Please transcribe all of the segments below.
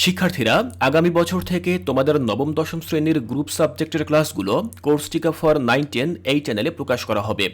শিক্ষার্থীরা, আগামী বছর থেকে তোমাদের নবম, দশম শ্রেণির গ্রুপ সাবজেক্টের ক্লাসগুলো কোর্স টিকা ফর নাইন, টেন এই চ্যানেলে প্রকাশ করা হবে।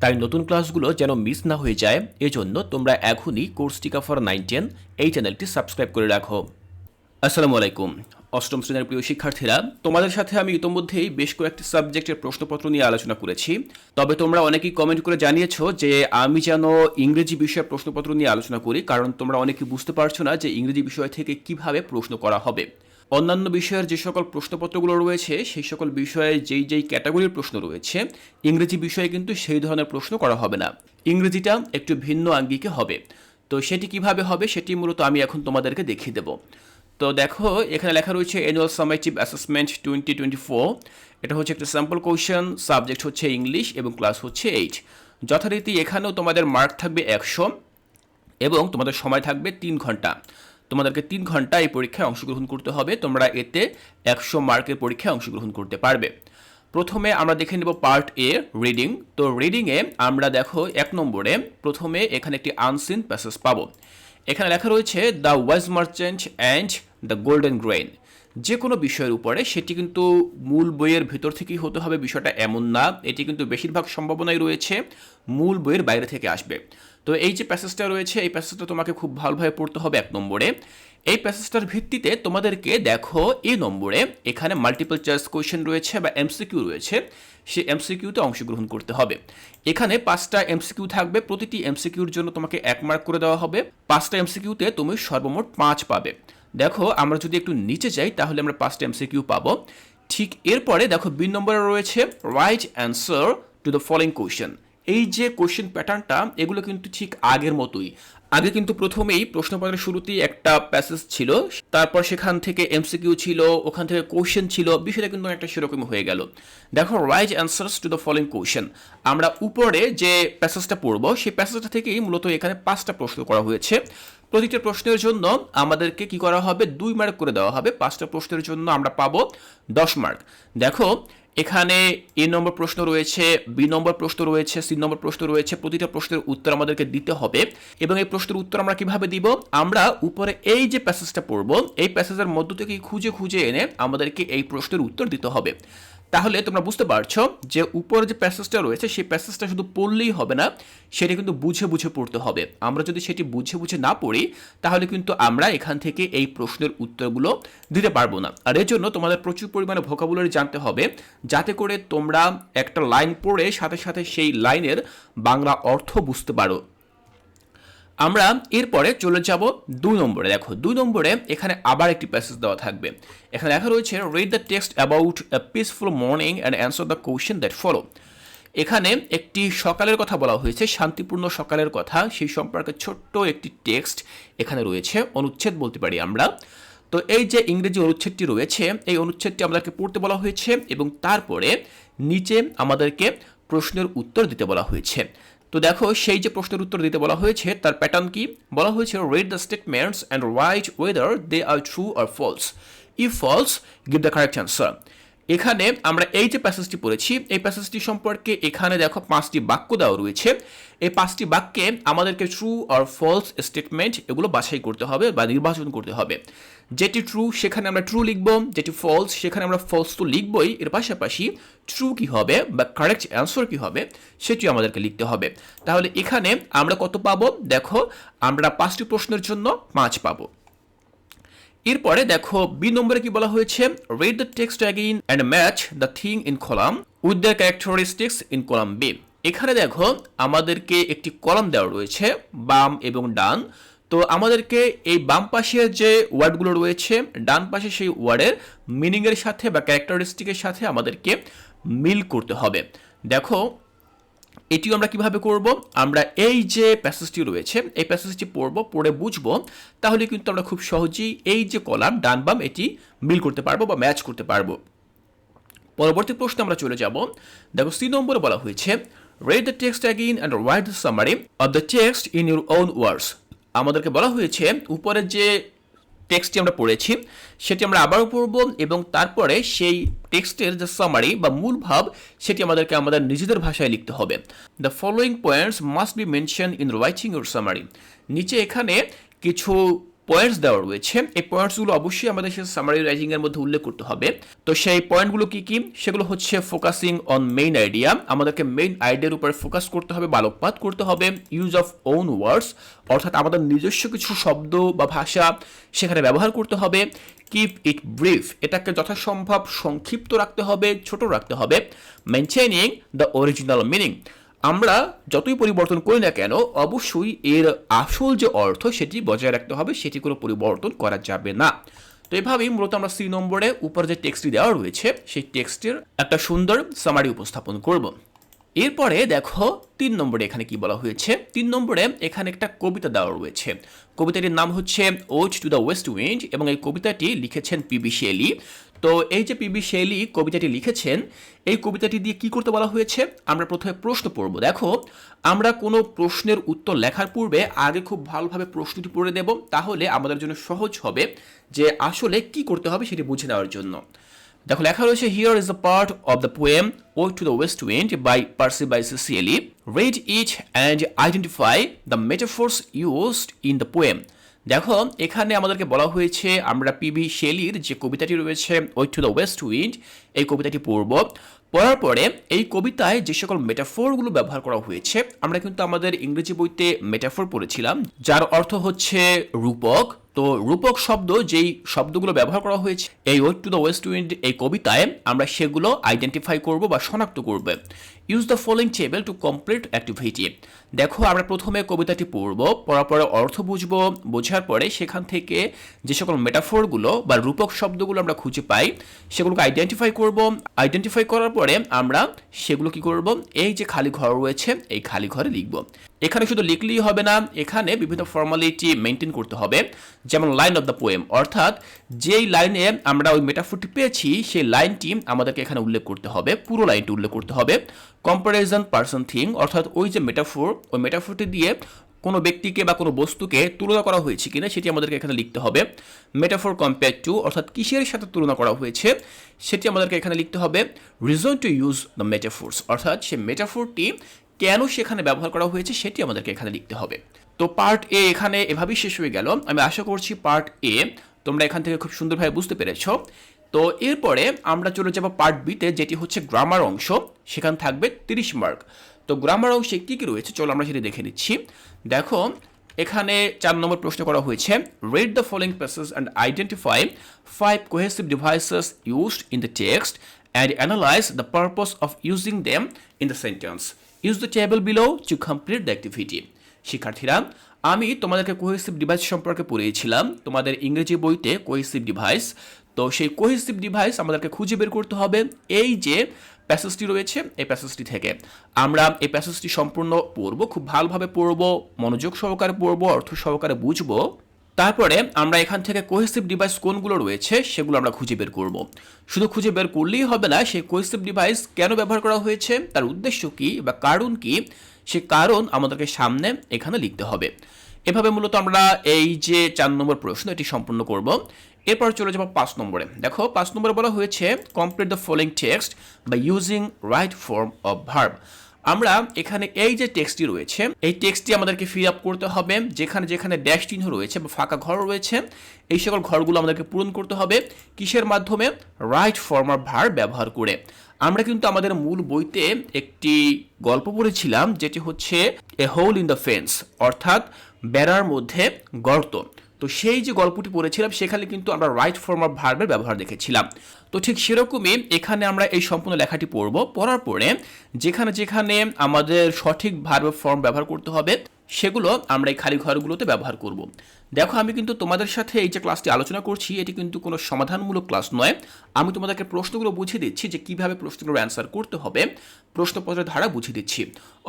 তাই নতুন ক্লাসগুলো যেন মিস না হয়ে যায়, এজন্য তোমরা এখনই কোর্স টিকা ফর নাইন, টেন এই চ্যানেলটি সাবস্ক্রাইব করে রাখো। আসসালামু আলাইকুম। অষ্টম শ্রেণির প্রিয় শিক্ষার্থীরা, তোমাদের সাথে আমি ইতোমধ্যেই বেশ কয়েকটি সাবজেক্টের প্রশ্নপত্র নিয়ে আলোচনা করেছি। তবে তোমরা অনেকেই কমেন্ট করে জানিয়েছো যে আমি যেন ইংরেজি বিষয়ে প্রশ্নপত্র নিয়ে আলোচনা করি, কারণ তোমরা অনেকে বুঝতে পারছ না যে ইংরেজি বিষয় থেকে কীভাবে প্রশ্ন করা হবে। অন্যান্য বিষয়ের যে সকল প্রশ্নপত্রগুলো রয়েছে, সেই সকল বিষয়ে যেই যেই ক্যাটাগরির প্রশ্ন রয়েছে, ইংরেজি বিষয়ে কিন্তু সেই ধরনের প্রশ্ন করা হবে না। ইংরেজিটা একটু ভিন্ন আঙ্গিকে হবে। তো সেটি কীভাবে হবে, সেটি মূলত আমি এখন তোমাদেরকে দেখিয়ে দেবো। তো দেখো, এখানে লেখা রয়েছে annual summative assessment twenty twenty four এটা হচ্ছে একটা স্যাম্পল কোয়েশন সাবজেক্ট হচ্ছে ইংলিশ এবং ক্লাস হচ্ছে এইট যথারীতি এখানেও তোমাদের মার্ক থাকবে একশো এবং তোমাদের সময় থাকবে তিন ঘণ্টা। তোমাদেরকে তিন ঘণ্টা এই পরীক্ষায় অংশগ্রহণ করতে হবে। তোমরা এতে একশো মার্কের পরীক্ষায় অংশগ্রহণ করতে পারবে। প্রথমে আমরা দেখে নেব পার্ট এ রিডিং তো রিডিংয়ে আমরা দেখো এক নম্বরে প্রথমে এখানে একটি আনসিন প্যাসেজ পাবো। এখানে লেখা রয়েছে the wise merchant and the golden grain যে কোনো বিষয়ের উপরে সেটি কিন্তু মূল বইয়ের ভেতর থেকেই হতে হবে, বিষয়টা এমন না। এটি কিন্তু বেশিরভাগ সম্ভাবনাই রয়েছে, মূল বইয়ের বাইরে থেকে আসবে। তো এই যে প্যাসেজটা রয়েছে, এই প্যাসেজটা তোমাকে খুব ভালোভাবে পড়তে হবে এক নম্বরে। এই প্যাসেজটার ভিত্তিতে তোমাদেরকে দেখো এই নম্বরে এখানে মাল্টিপল চয়েস কোয়েশ্চেন রয়েছে বা এমসিকিউ রয়েছে। সেই এমসিকিউতে অংশগ্রহণ করতে হবে। এখানে পাঁচটা এমসিকিউ থাকবে, প্রতিটি এমসিকিউর জন্য তোমাকে এক মার্ক করে দেওয়া হবে। পাঁচটা এমসিকিউতে তুমি সর্বমোট পাঁচ পাবে। দেখো, আমরা যদি একটু নিচে যাই, তাহলে আমরা পাঁচটা এমসিকিউ পাবো। ঠিক এরপরে দেখো, বিন নম্বরে রয়েছে write answer to the following question এই যে কোশ্চেন প্যাটার্নটা এগুলো কিন্তু ঠিক আগের মতোই। আগে কিন্তু প্রথমেই প্রশ্নপত্রের শুরুতেই একটা প্যাসেজ ছিল, তারপর সেখান থেকে এমসিকিউ ছিল, ওখান থেকে কোশ্চেন ছিল, বিষয়টা কিন্তু একটা সেরকম হয়ে গেল। দেখো write answers to the following question আমরা উপরে যে প্যাসেজটা পড়ব, সেই প্যাসেজটা থেকেই মূলত এখানে পাঁচটা প্রশ্ন করা হয়েছে। প্রতিটা প্রশ্নের জন্য আমাদেরকে কি করা হবে? দুই মার্ক করে দেওয়া হবে। পাঁচটা প্রশ্নের জন্য আমরা পাবো দশ মার্ক দেখো, এখানে এ নম্বর প্রশ্ন রয়েছে, বি নম্বর প্রশ্ন রয়েছে, সি নম্বর প্রশ্ন রয়েছে, প্রতিটা প্রশ্নের উত্তর আমাদেরকে দিতে হবে। এবং এই প্রশ্নের উত্তর আমরা কীভাবে দিব? আমরা উপরে এই যে প্যাসেজটা পড়ব, এই প্যাসেজের মধ্য থেকে খুঁজে খুঁজে এনে আমাদেরকে এই প্রশ্নের উত্তর দিতে হবে। তাহলে তোমরা বুঝতে পারছ যে উপরে যে প্যাসেজটা রয়েছে, সেই প্যাসেজটা শুধু পড়লেই হবে না, সেটা কিন্তু বুঝে বুঝে পড়তে হবে। আমরা যদি সেটি বুঝে বুঝে না পড়ি, তাহলে কিন্তু আমরা এখান থেকে এই প্রশ্নের উত্তরগুলো দিতে পারব না। আর এর জন্য তোমাদের প্রচুর পরিমাণে ভোকাবুলারি জানতে হবে, যাতে করে তোমরা একটা লাইন পড়ে সাথে সাথে সেই লাইনের বাংলা অর্থ বুঝতে পারো। আমরা এরপরে চলে যাব দুই নম্বরে। দেখো, দুই নম্বরে এখানে আবার একটি প্যাসেজ দেওয়া থাকবে। এখানে লেখা রয়েছে read the text about a peaceful morning and answer the question that follow এখানে একটি সকালের কথা বলা হয়েছে, শান্তিপূর্ণ সকালের কথা। সেই সম্পর্কে ছোট্ট একটি টেক্সট এখানে রয়েছে, অনুচ্ছেদ বলতে পারি আমরা। তো এই যে ইংরেজি অনুচ্ছেদটি রয়েছে, এই অনুচ্ছেদটি আমাদেরকে পড়তে বলা হয়েছে এবং তারপরে নিচে আমাদেরকে প্রশ্নের উত্তর দিতে বলা হয়েছে। তো দেখো, সেই যে প্রশ্নের উত্তর দিতে বলা হয়েছে, তার প্যাটার্ন কি? বলা হয়েছে read the statements and write whether they are true or false if false give the correct answer এখানে আমরা এই যে প্যাসেজটি পড়েছি, এই প্যাসেজটি সম্পর্কে এখানে দেখো পাঁচটি বাক্য দেওয়া রয়েছে। এই পাঁচটি বাক্যে আমাদেরকে ট্রু আর ফলস স্টেটমেন্ট এগুলো বাছাই করতে হবে বা নির্বাচন করতে হবে। যেটি ট্রু সেখানে আমরা ট্রু লিখব, যেটি ফলস সেখানে আমরা ফলস তো লিখবই। এর পাশাপাশি ট্রু কি হবে বা কারেক্ট অ্যান্সার কি হবে সেটি আমাদেরকে লিখতে হবে। তাহলে এখানে আমরা কত পাবো? দেখো, আমরা পাঁচটি প্রশ্নের জন্য পাঁচ পাবো। এরপরে দেখো বি নম্বরে কি বলা হয়েছে? Read the text again and match the thing in column with the characteristics in column B এখানে দেখো, আমাদেরকে একটি কলাম দেওয়া রয়েছে, বাম এবং ডান। তো আমাদেরকে এই বাম পাশের যে ওয়ার্ডগুলো রয়েছে, ডান পাশে সেই ওয়ার্ডের মিনিংয়ের সাথে বা ক্যারেক্টারিস্টিকের সাথে আমাদেরকে মিল করতে হবে। দেখো এটিও আমরা কীভাবে করব? আমরা এই যে প্যাসেজটি রয়েছে, এই প্যাসেজটি পড়ব, পড়ে বুঝব, তাহলে কিন্তু আমরা খুব সহজেই এই যে কলাম, ডান বাম, এটি মিল করতে পারব বা ম্যাচ করতে পারব। পরবর্তী প্রশ্নে আমরা চলে যাব। দেখো, সি নম্বরে বলা হয়েছে read the text again and write the summary of the text in your own words আমাদেরকে বলা হয়েছে, উপরের যে টেক্সটটি আমরা পড়েছি, সেটি আমরা আবারও পড়ব এবং তারপরে সেই টেক্সটের যে সামারি বা মূল ভাব, সেটি আমাদেরকে আমাদের নিজেদের ভাষায় লিখতে হবে। The following points must be mention in writing your summary নিচে এখানে কিছু পয়েন্টস দেওয়া রয়েছে। এই পয়েন্টসগুলো অবশ্যই আমাদের সে সামারি রাইটিং এর মধ্যে উল্লেখ করতে হবে। তো সেই পয়েন্টগুলো কি কি? সেগুলো হচ্ছে ফোকাসিং অন মেইন আইডিয়া আমাদেরকে মেইন আইডিয়ার উপরে ফোকাস করতে হবে, বালকপাত করতে হবে ইউজ অফ ওন ওয়ার্ডস অর্থাৎ আমাদের নিজস্ব কিছু শব্দ বা ভাষা সেখানে ব্যবহার করতে হবে। কিপ ইট ব্রিফ এটাকে যথাসম্ভব সংক্ষিপ্ত রাখতে হবে, ছোট রাখতে হবে। মেনটেনিং দ্য অরিজিনাল মিনিং আমরা যতই পরিবর্তন করি না কেন, অবশ্যই এর আসল যে অর্থ সেটি বজায় রাখতে হবে, সেটি কোনো পরিবর্তন করা যাবে না। তো এভাবেই মূলত আমরা সি নম্বরে উপর যে টেক্সটটি দেওয়া রয়েছে, সেই টেক্সটের একটা সুন্দর সামারি উপস্থাপন করব। এরপরে দেখো, তিন নম্বরে এখানে কি বলা হয়েছে? তিন নম্বরে এখানে একটা কবিতা দেওয়া রয়েছে। কবিতাটির নাম হচ্ছে Ode to the West Wind এবং এই কবিতাটি লিখেছেন পিবি শেলি। তো এই যে পিবি শেলি কবিতাটি লিখেছেন, এই কবিতাটি দিয়ে কি করতে বলা হয়েছে? আমরা প্রথমে প্রশ্ন পড়ব। দেখো, আমরা কোনো প্রশ্নের উত্তর লেখার পূর্বে আগে খুব ভালোভাবে প্রশ্নটি পড়ে দেব তাহলে আমাদের জন্য সহজ হবে যে আসলে কি করতে হবে সেটি বুঝে নেওয়ার জন্য। দেখো, লেখা রয়েছে here is the part of the poem ode to the west wind by Percy Bysshe Shelley read it and identify the metaphors used in the poem দেখো, এখানে আমাদেরকে বলা হয়েছে, আমরা পিবি শেলির যে কবিতাটি রয়েছে ওই টু দ্য ওয়েস্ট উইন্ড এই কবিতাটি পড়ব। পড়ার পরে এই কবিতায় যে সকল মেটাফোরগুলো ব্যবহার করা হয়েছে, আমরা কিন্তু আমাদের ইংরেজি বইতে মেটাফোর পড়েছিলাম, যার অর্থ হচ্ছে রূপক। তো রূপক শব্দ যেই শব্দগুলো ব্যবহার করা হয়েছে, এই ode to the west wind এই কবিতায় আমরা সেগুলো আইডেন্টিফাই করব বা শনাক্ত করব। Use the following table to complete activity দেখো, আমরা প্রথমে কবিতাটি পড়ব, পড়ার পরে অর্থ বুঝব, বোঝার পরে সেখান থেকে যে সকল মেটাফোরগুলো বা রূপক শব্দগুলো আমরা খুঁজে পাই, সেগুলোকে আইডেন্টিফাই করব। আইডেন্টিফাই করার পরে আমরা সেগুলো কি করব? এই যে খালি ঘর রয়েছে, এই খালি ঘরে লিখব। এখানে শুধু লিখলেই হবে না, এখানে বিভিন্ন ফর্মালিটি মেনটেন করতে হবে। যেমন লাইন অফ দ্য পোয়েম অর্থাৎ যেই লাইনে আমরা ওই মেটাফোরটি পেয়েছি, সেই লাইনটি আমাদেরকে এখানে উল্লেখ করতে হবে, পুরো লাইনটি উল্লেখ করতে হবে। কম্পারিজন পার্সন থিং অর্থাৎ ওই যে মেটাফোর ওই মেটাফোরটি দিয়ে কোনো ব্যক্তিকে বা কোনো বস্তুকে তুলনা করা হয়েছে কিনা সেটি আমাদেরকে এখানে লিখতে হবে। মেটাফোর কম্পেয়ার টু অর্থাৎ কিসের সাথে তুলনা করা হয়েছে সেটি আমাদেরকে এখানে লিখতে হবে। Reason to use the metaphors অর্থাৎ সে মেটাফোরটি কেন সেখানে ব্যবহার করা হয়েছে সেটি আমাদেরকে এখানে লিখতে হবে। তো পার্ট এ এখানে এভাবেই শেষ হয়ে গেল। আমি আশা করছি পার্ট এ তোমরা এখান থেকে খুব সুন্দরভাবে বুঝতে পেরেছ। তো এরপরে আমরা চলে যাব পার্ট বিতে যেটি হচ্ছে গ্রামার অংশ। সেখান থাকবে তিরিশ মার্ক তো গ্রামার অংশে কি কি রয়েছে? চলো আমরা সেটি দেখে নিচ্ছি। দেখো, এখানে চার নম্বর প্রশ্ন করা হয়েছে read the following passage and identify five cohesive devices used in the text and analyse the purpose of using them in the sentence use the table below to complete the activity শিক্ষার্থীরা আমি তোমাদেরকে cohesive device সম্পর্কে পড়িয়েছিলাম। তোমাদের ইংরেজি বইতে cohesive device তো সেই cohesive device আমাদেরকে খুঁজে বের করতে হবে। এই যে প্যাসেজটি রয়েছে, এই প্যাসেজটি থেকে। আমরা এই প্যাসেজটি সম্পূর্ণ পড়ব, খুব ভালোভাবে পড়ব, মনোযোগ সহকারে পড়ব, অর্থ সহকারে বুঝব। তারপরে আমরা এখান থেকে কোহেসিভ ডিভাইস কোনগুলো রয়েছে সেগুলো আমরা খুঁজে বের করব। শুধু খুঁজে বের করলেই হবে না, সেই কোহেসিভ ডিভাইস কেন ব্যবহার করা হয়েছে, তার উদ্দেশ্য কি বা কারণ কি, সে কারণ আমাদেরকে সামনে এখানে লিখতে হবে। এভাবে মূলত আমরা এই যে চার নম্বর প্রশ্ন, এটি সম্পূর্ণ করব। এরপর চলে যাব পাঁচ নম্বরে। দেখো, পাঁচ নম্বরে বলা হয়েছে complete the following text by using right form of verb আমরা এখানে এই যে টেক্সটটি রয়েছে, এই টেক্সটটি আমাদেরকে ফিল আপ করতে হবে, যেখানে যেখানে ড্যাশ চিহ্ন রয়েছে বা ফাঁকা ঘর রয়েছে, এই সকল ঘরগুলো আমাদেরকে পূরণ করতে হবে, কিসের মাধ্যমে? রাইট ফর্ম ভার ব্যবহার করে। আমরা কিন্তু আমাদের মূল বইতে একটি গল্প পড়েছিলাম, যেটি হচ্ছে a hole in the fence অর্থাৎ বেড়ার মধ্যে গর্ত। তো সেই যে গল্পটি পড়েছিলাম, সেখানে কিন্তু আমরা রাইট ফর্ম অফ ভার্বের ব্যবহার দেখেছিলাম। তো ঠিক সেরকমই এখানে আমরা এই সম্পূর্ণ লেখাটি পড়ব। পড়ার পরে যেখানে যেখানে আমাদের সঠিক ভার্বের ফর্ম ব্যবহার করতে হবে, সেগুলো আমরা এই খালি ঘরগুলোতে ব্যবহার করব। দেখো, আমি কিন্তু তোমাদের সাথে এই যে ক্লাসটি আলোচনা করছি, এটি কিন্তু কোনো সমাধানমূলক ক্লাস নয়। আমি তোমাদেরকে প্রশ্নগুলো বুঝিয়ে দিচ্ছি যে কীভাবে প্রশ্নগুলোর অ্যান্সার করতে হবে। প্রশ্নপত্রের ধারা বুঝিয়ে দিচ্ছি।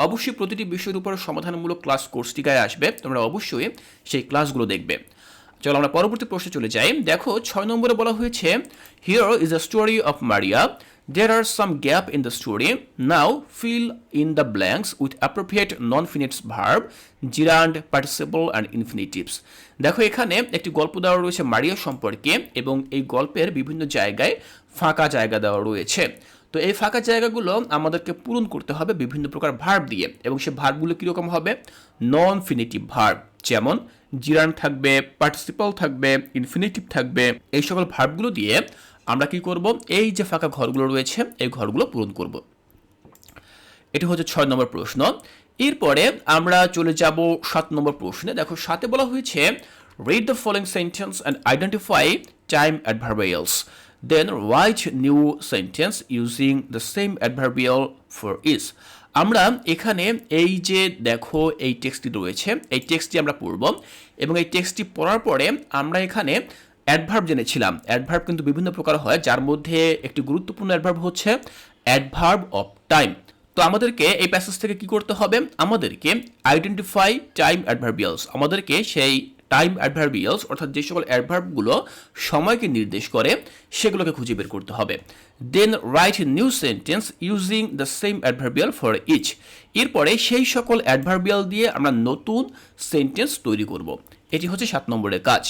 অবশ্যই প্রতিটি বিষয়ের উপর সমাধানমূলক ক্লাস কোর্সটিকায় আসবে। তোমরা অবশ্যই সেই ক্লাসগুলো দেখবে। চলো আমরা পরবর্তী প্রশ্নে চলে যাই। দেখো ছয় নম্বরে বলা হয়েছে here is the story of Maria There are some gap in the story. Now fill in the blanks with appropriate non-finite verb, gerund, participle and infinitives. দেখো এখানে একটি গল্প দেওয়া রয়েছে মারিয়া সম্পর্কে এবং এই গল্পের বিভিন্ন জায়গায় ফাঁকা জায়গা দেওয়া রয়েছে। তো এই ফাঁকা জায়গাগুলো আমাদেরকে পূরণ করতে হবে বিভিন্ন প্রকার ভার্ব দিয়ে এবং সে ভার্বগুলো কীরকম হবে? নন ফিনিটিভ ভার্ব যেমন জিরান থাকবে পার্টিসিপাল থাকবে ইনফিনিটিভ থাকবে, এই সকল ভার্বগুলো দিয়ে আমরা কি করব? এই যে ফাঁকা ঘরগুলো রয়েছে, এই ঘরগুলো পূরণ করব। এটি হচ্ছে ছয় নম্বর প্রশ্ন। এরপরে আমরা চলে যাব সাত নম্বর প্রশ্নে। দেখো সাথে বলা হয়েছে read the following sentence and identify time adverbials then write new sentence using the same adverbial for each আমরা এখানে এই যে দেখো এই টেক্সটটি রয়েছে, এই টেক্সটটি আমরা পড়ব এবং এই টেক্সটটি পড়ার পরে আমরা এখানে অ্যাডভার্ব জেনেছিলাম। অ্যাডভার্ব কিন্তু বিভিন্ন প্রকার হয়, যার মধ্যে একটি গুরুত্বপূর্ণ অ্যাডভার্ব হচ্ছে অ্যাডভার্ব অফ টাইম তো আমাদেরকে এই প্যাসেজ থেকে কি করতে হবে? আমাদেরকে আইডেন্টিফাই টাইম অ্যাডভার্বিয়ালস আমাদেরকে সেই টাইম অ্যাডভার্বিয়ালস অর্থাৎ যে সকল অ্যাডভার্বগুলো সময়কে নির্দেশ করে, সেগুলোকে খুঁজে বের করতে হবে। Then write new sentence using the same adverbial for each এরপরে সেই সকল অ্যাডভার্বিয়াল দিয়ে আমরা নতুন সেন্টেন্স তৈরি করব। এটি হচ্ছে সাত নম্বরের কাজ।